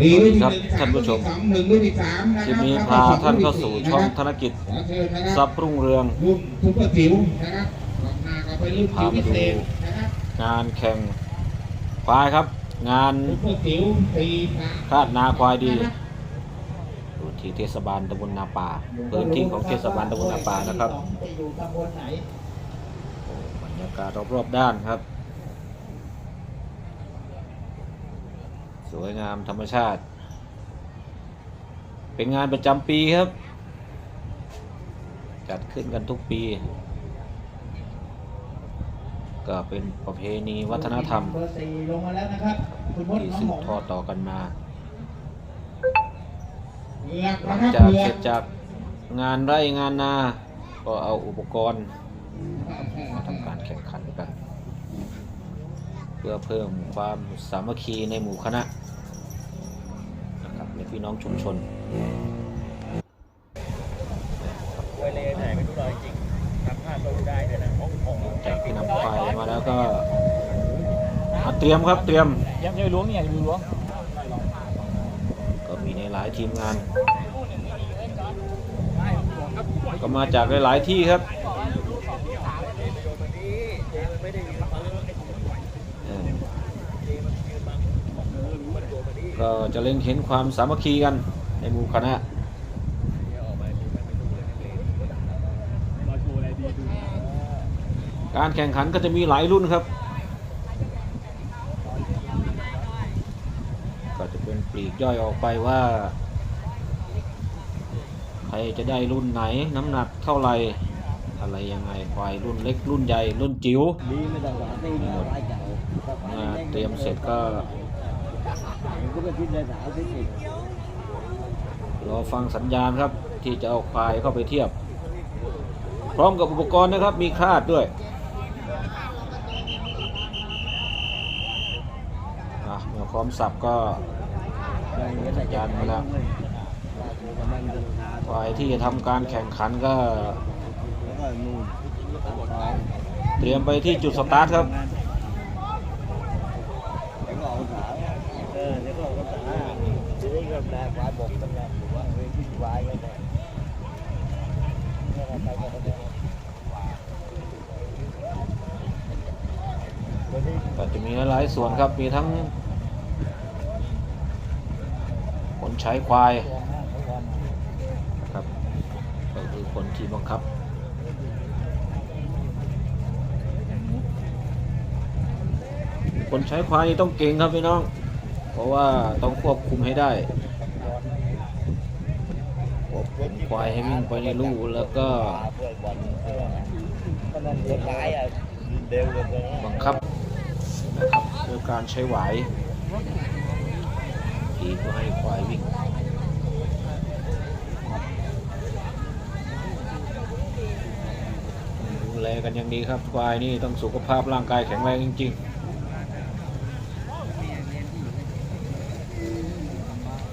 สี่สวัสรุ่ดีนครับที่หนึ่งท่านผู้ชมสองหนึ่งรุ่นที่สามนะคลิปครับนี้แล้วพาก็ท่านเข้ารุ่สู่ที่ช่องนะธครับนกิจขอเชิญนะคทรัรับพย์รุ่งเรืองรุ่นซุปเปอร์จิ๋วนะครับออกมาก็เป็นรุ่นจิ๋วพิเศษนะครับงานแข่งควายครับ งานซุปเปอร์จิ๋วสี่สามคาดนาควายดีอยู่ที่เทศบาลตำบลนาป่าพื้นที่ของเทศบาลตำบลนาป่านะครับจะอยู่ตำบลไหนบรรยากาศรอบๆด้านครับ สวยงามธรรมชาติ เป็นงานประจำปีครับ จัดขึ้นกันทุกปี ก็เป็นประเพณีวัฒนธรรมเบอร์สี่ลงมาแล้วนะครับคุณมดที่น้องสืหบงทอดต่อกันมาเผือกหลันะงครับจากเผือเสร็กจจากงานไร่งานนา ก็เอาอุปกรณ์ พื่อเพิ่มความสามัคคีในหมู่คณะนะครับในพี่น้องชุมชนไปเลยไหนไม่รู้เลยจริงทำพลาดก็รู้ได้ด้วยนะโอ้โหจากที่นำควายมาแล้วก็อะเตรียมครับเตรียมยังยังล้วงเนี่ยยังล้วงก็มีในหลายทีมงาน ก็มาจากหลายๆที่ครับเออ ก็จะเล็งเห็นความสามัคคีกันในหมู่คณะการแข่งขันก็จะมีหลายรุ่นครับ ก็จะเป็นปลีกย่อยออกไปว่า ใครจะได้รุ่นไหนน้ำหนักเท่าไหร่อะไรยังไงควายรุ่นเล็กรุ่นใหญ่รุ่นจิ๋วดีไม่ต้องหาตีนะไล่เก่าเมื่อเตรียมเสร็จก็ ก็ไปพิจารณาที่จริงรอฟังสัญญาณครับ ที่จะเอาควายเข้าไปเทียบ พร้อมกับอุปกรณ์นะครับ มีคาดด้วยเมื่อพร้อมสับก็สัญญาณมาแล้วควายที่จะทำการแข่งขันก็เตรียมไปที่จุดสตาร์ทครับ แล้วก็เอาขาเออแล้วก็เอาขา ทีนี้ก็แปลควายบกตั้งแต่หรือว่าเวทีวายก็ได้ไปก็ได้ก็จะมีหลายส่วนครับมีทั้งคนใช้ควายครับก็คือคนที่บังคับคนใช้ควายต้องเก่งครับพี่น้อง ราะว่าต้องควบคุมให้ได้ควบคุมควายให้วิ่งไปในลูแล้วก็เพื่อนบอลเพื่อนก็นั่นคนร้ายอะเร็วเลยบังคับนะครับด้วยการใช้ไหวายทีก็ให้ควายวิ่งดูแลกันอย่างดีครับควายนี่ต้องสุขภาพร่างกายแข็งแรงจริง ๆ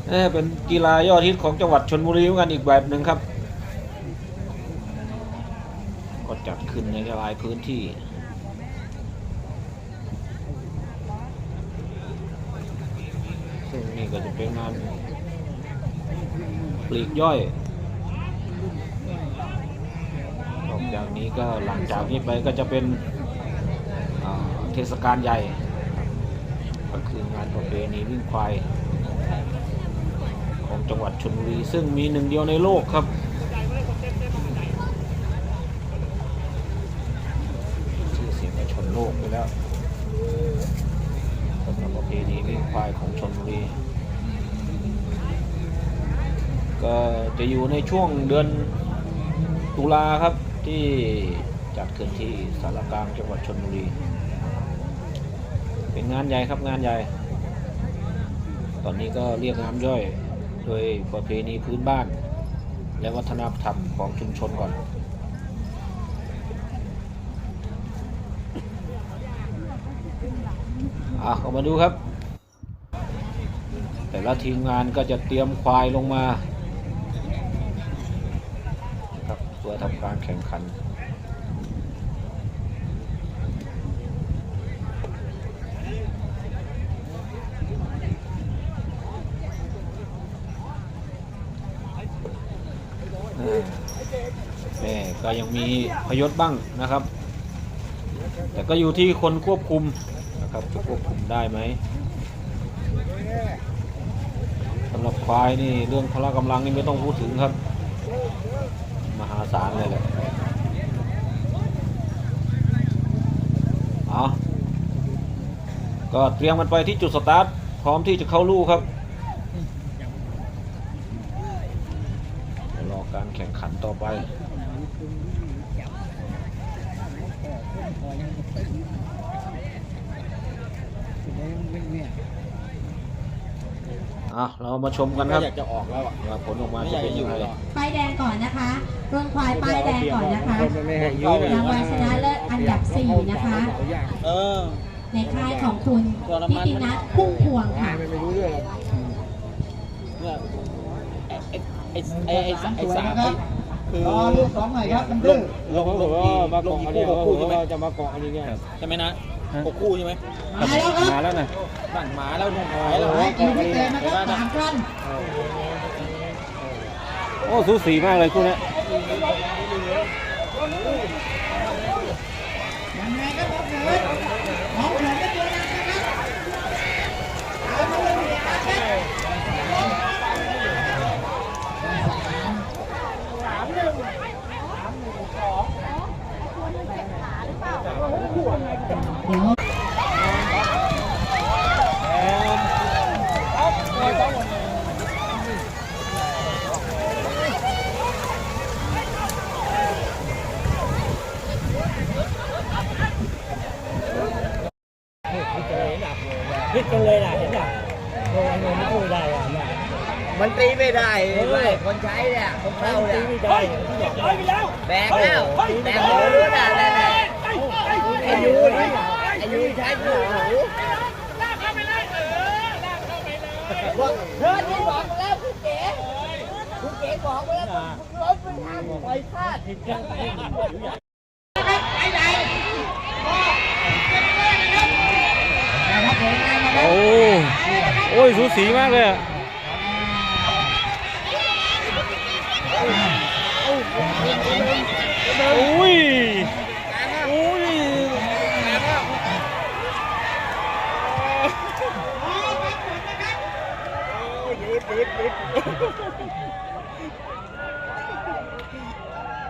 เอ้เป็นกีฬายอดฮิตของจังหวัดชนบุรีเหมือนกันอีกแบบหนึ่งครับ ก็จัดขึ้นในหลายพื้นที่ซึ่งนี่ก็จะเป็นงานปลีกย่อยนอกจากนี้ก็หลังจากนี้ไปก็จะเป็นเทศกาลใหญ่ก็คืองานประเพณีวิ่งควาย จังหวัดชลบุรีซึ่งมีหนึ่งเดียวในโลกครับชื่อเสียงในชนโลกไปแล้วสำหรับประเพณีวิ่งควายของชนบุรีก็จะอยู่ในช่วงเดือนตุลาครับที่จัดขึ้นที่สารกลางจังหวัดชนบุรี เป็นงานใหญ่ครับงานใหญ่ ตอนนี้ก็เรียกงานย่อย โดยประเพณีพื้นบ้าน และวัฒนธรรมของชุมชนก่อน อะเอามาดูครับ แต่ละทีมงานก็จะเตรียมควายลงมา ครับเพื่อทำการแข่งขัน ก็ยังมีพยศบ้างนะครับ แต่ก็อยู่ที่คนควบคุมนะครับจะควบคุมได้ไหมสำหรับควายนี่เรื่องพละกำลังนี่ไม่ต้องพูดถึงครับ มหาศาลเลยแหละเอาก็เตรียมกันไปที่จุดสตาร์ทพร้อมที่จะเข้าลู่ครับรอการแข่งขันต่อไป อะเรามาชมกันครับอยากจะออกแล้วอะว่าผลออกมาจะเป็นยังไงป้ายแดงก่อนนะคะรุ่นควายป้ายแดงก่อนนะคะไม่ให้ยืดรางวัลชนะเลิศอันดับ4นะคะเออในค่ายของคุณพิตินัทพุ่งพวงค่ะไม่รู้เรื่องหรอกเนี่ยไอ้ไอ้ไอ้ไอ้ไอ้สาม คือรอลูกสองหน่อยครับมันดื้อลงลงที่มาเกาะอันนี้หกคู่ใช่ไหมจะมาเกาะอันนี้เนี่ยใช่ไหมนะหกคู่ใช่ไหมมาแล้วครับมาแล้วนะบ้านหมาแล้วนุ่งหายแล้วให้เกาะกินอันพินี้เศษนะครับสามกันโอ้สูสีมากเลยคู่เนี้ยยังไงก็บอกเถิดมองเถิดก็ตัวนั้นนะครับเอามาเลยพิเศษนะครับ เดี๋ยว พิดกันเลยนะเห็นป่ะโดนโดนไม่พูดได้อะ มันตีไม่ได้เลยคนใช้เนี่ยคนเข้าเนี่ยตีไม่ได้แบกแล้วแบกแล้วรู้น่ะนั่นน่ะไอ้ยูนี่ไอ้ยูใช้ผู้หูเถิดนี่บอกไปแล้วคุณเก๋คุณเก๋บอกไปแล้วรถมันทางไฟพลาดนะครับไอ้ใหญ่นะครับผมงานมาแล้วโอ้โอ้ยสูสีมากเลยอะ โ